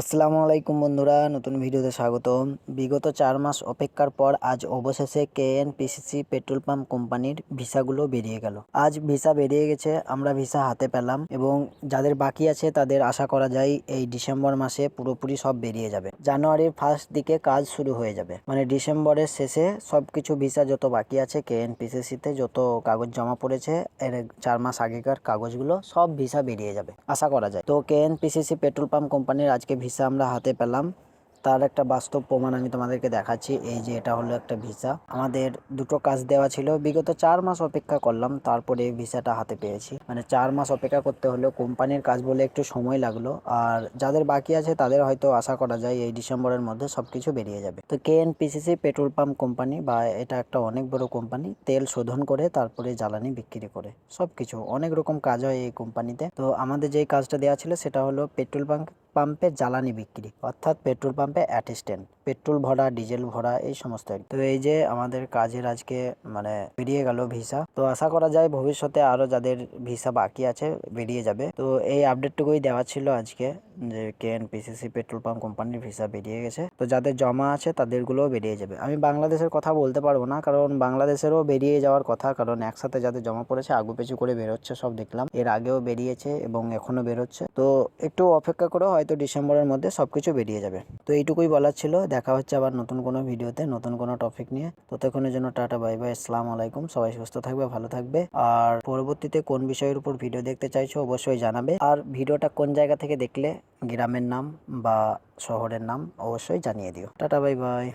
আসসালামু আলাইকুম বন্ধুরা, নতুন ভিডিওতে স্বাগতম। বিগত চার মাস অপেক্ষার পর আজ অবশেষে কেএনপিসিসি পেট্রোল পাম্প কোম্পানির ভিসাগুলো বেরিয়ে গেল। আজ ভিসা বেরিয়ে গেছে, আমরা ভিসা হাতে পেলাম এবং যাদের বাকি আছে তাদের আশা করা যায় এই ডিসেম্বর মাসে পুরোপুরি সব বেরিয়ে যাবে। জানুয়ারির ফার্স্ট দিকে কাজ শুরু হয়ে যাবে। মানে ডিসেম্বরের শেষে সবকিছু ভিসা যত বাকি আছে কেএনপিসিসিতে যত কাগজ জমা পড়েছে, এর চার মাস আগেকার কাগজগুলো সব ভিসা বেরিয়ে যাবে, আশা করা যায়। তো কেএনপিসিসি পেট্রোল পাম্প কোম্পানির আজকে ভিসা আমরা হাতে পেলাম। তার একটা বাস্তব প্রমাণ আমি তোমাদেরকে দেখাচ্ছি। এই যে এটা হলো একটা ভিসা। আমাদের দুটো কাজ দেওয়া ছিল। বিগত চার মাস অপেক্ষা করলাম। তারপরে ভিসাটা হাতে পেয়েছি। মানে চার মাস অপেক্ষা করতে হলো কোম্পানির কাজ বলে একটু সময় লাগল। আর যাদের বাকি আছে, তাদের হয়তো আশা করা যায় এই ডিসেম্বরের মধ্যে সবকিছু বেরিয়ে যাবে। তো কেএনপিসিসি পেট্রোল পাম্প কোম্পানি বা এটা একটা অনেক বড় কোম্পানি, তেল শোধন করে, তারপরে জ্বালানি বিক্রি করে। সবকিছু। অনেক রকম কাজ হয় এই কোম্পানিতে। তো আমাদের যেই কাজটা দেওয়া ছিল, সেটা হলো পেট্রোল পাম্প পাম্পে জ্বালানি বিক্রি, অর্থাৎ পেট্রোল পাম্পে অ্যাটিস্ট্যান্ট, পেট্রোল ভরা, ডিজেল ভরা, এই সমস্ত তো এই যে আমাদের কাজের আজকে মানে বেরিয়ে গেল ভিসা, তো আশা করা যায় ভবিষ্যতে আরও যাদের ভিসা বাকি আছে বেরিয়ে যাবে। তো এই আপডেটটুকুই দেওয়া ছিল আজকে, যে কেএনপিসিসি পেট্রোল পাম্প কোম্পানির ভিসা বেরিয়ে গেছে। তো যাদের জমা আছে তাদেরগুলোও বেরিয়ে যাবে। আমি বাংলাদেশের কথা বলতে পারব না, কারণ বাংলাদেশেরও বেরিয়ে যাওয়ার কথা, কারণ একসাথে যাদের জমা পড়েছে আগু পেছু করে বেরোচ্ছে, সব দেখলাম। এর আগেও বেরিয়েছে এবং এখনও বেরোচ্ছে। তো একটু অপেক্ষা করে হয়তো ডিসেম্বরের মধ্যে সব কিছু বেরিয়ে যাবে। তো এইটুকুই বলার ছিল। দেখা হচ্ছে আবার নতুন কোনো ভিডিওতে, নতুন কোনো টপিক নিয়ে। ততক্ষণের জন্য টাটা বাই বাই আসসালামু আলাইকুম। সবাই সুস্থ থাকবে, ভালো থাকবে। আর পরবর্তীতে কোন বিষয়ের উপর ভিডিও দেখতে চাইছো অবশ্যই জানাবে। আর ভিডিওটা কোন জায়গা থেকে দেখলে, গ্রামের নাম বা শহরের নাম অবশ্যই জানিয়ে দিও। Tata bye bye